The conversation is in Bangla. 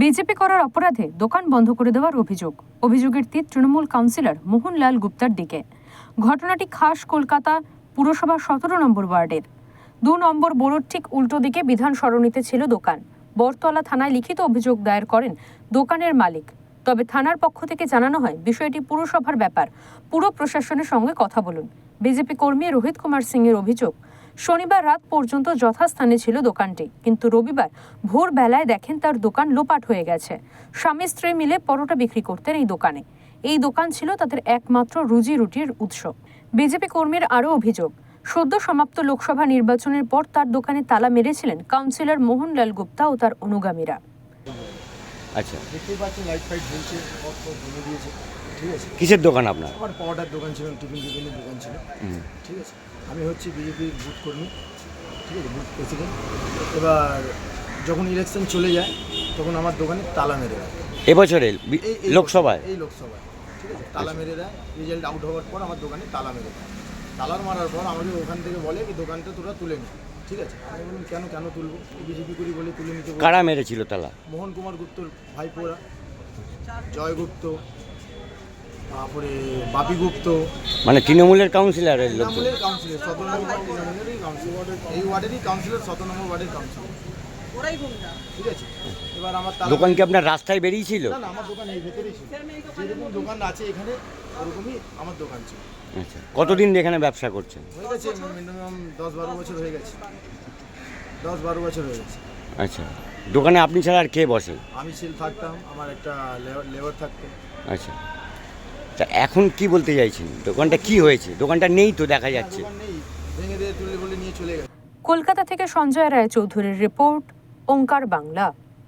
বিজেপি করার অপরাধে দোকান বন্ধ করে দেওয়ার অভিযোগ। অভিযোগের তীর তৃণমূল কাউন্সিলর মোহনলাল গুপ্তার দিকে। ঘটনাটি খাস কলকাতা পুরসভা সতেরো নম্বর ওয়ার্ডের। দু নম্বর বোরোর ঠিক উল্টো দিকে বিধান সরণিতে ছিল দোকান। বরতলা থানায় লিখিত অভিযোগ দায়ের করেন দোকানের মালিক। তবে থানার পক্ষ থেকে জানানো হয়, বিষয়টি পুরসভার ব্যাপার। পুরো প্রশাসনের সঙ্গে কথা বলুন। বিজেপি কর্মী রোহিত কুমার সিং এর অভিযোগ শনিবার রাত পর্যন্ত যথাস্থানে ছিল দোকানটি। কিন্তু রবিবার ভোর বেলায় দেখেন তার দোকান লোপাট হয়ে গেছে। স্বামী স্ত্রী মিলে পরোটা বিক্রি করতেন এই দোকানে। এই দোকান ছিল তাদের একমাত্র রুজি রুটির উৎস। বিজেপি কর্মীর আরও অভিযোগ সদ্য সমাপ্ত লোকসভা নির্বাচনের পর তার দোকানে তালা মেরেছিলেন কাউন্সিলর মোহনলাল গুপ্তা ও তার অনুগামীরা। আচ্ছা। দেখতেই পাচ্ছেন লাইট ফাইট জ্বলছে পথ পথ ভেঙে দিয়েছে। ঠিক আছে? কিসের দোকান আপনার? আমার পাওয়াটার দোকান ছিল টিফিন টিফিনের দোকান ছিল। ঠিক আছে? আমি হচ্ছি বিজেপির বুথ কর্মী। ঠিক আছে? Booth president. এবার যখন ইলেকশন চলে যায় তখন আমার দোকানে তালা মেরে দেয়। এবছরে? লোকসভায়? এই লোকসভায়। ঠিক আছে? তালা মেরে দেয়। রেজাল্ট আউট হওয়ার পর আমার দোকানে তালা মেরে দেয়। তালা মারার পর আমাকে ওখান থেকে বলে কি দোকানটা তোরা তুলে নি। ঠিক আছে? আমি বললাম কেন কেন তুলবো? বিজেপি করি বলে তুলে নিতে। কারা মেরেছিল তালা? মোহন কুমার গুপ্তর ভাইপোরা জয় গুপ্ত তারপরে বাপি গুপ্ত। মানে তৃণমূলের কাউন্সিলরের লোক তৃণমূলের কাউন্সিলর সতেরো নম্বর তৃণমূলেরই কাউন্সিলর এই ওয়ার্ডেরই কাউন্সিলর সতেরো নম্বর ওয়ার্ডের কাউন্সিলর ঠিক আছে? এবার আমার দোকান কি আপনার রাস্তায় বেরিয়েছিল? না না আমার দোকান এই ভেতরেই ছিল। যেরকম দোকান আছে এখানে ওরকমই আমার দোকান ছিল। আচ্ছা কতদিন এখানে ব্যবসা করছেন? হয়ে গেছে মিনিমাম দশ বারো বছর হয়ে গেছে। দশ বারো বছর হয়ে গেছে। আচ্ছা দোকানে আপনি ছাড়া আর কে বসে? আমি ছিল থাকতাম আমার একটা লেবার থাকতো। আচ্ছা। তা এখন কি বলতে চাইছেন? দোকানটা কি হয়েছে? দোকানটা নেই তো দেখা যাচ্ছে। দোকান নেই। ভেঙে দিয়ে তুলে বলে নিয়ে চলে গেছে। কলকাতা থেকে সঞ্জয় রায় চৌধুরীর রিপোর্ট ওঙ্কার বাংলা।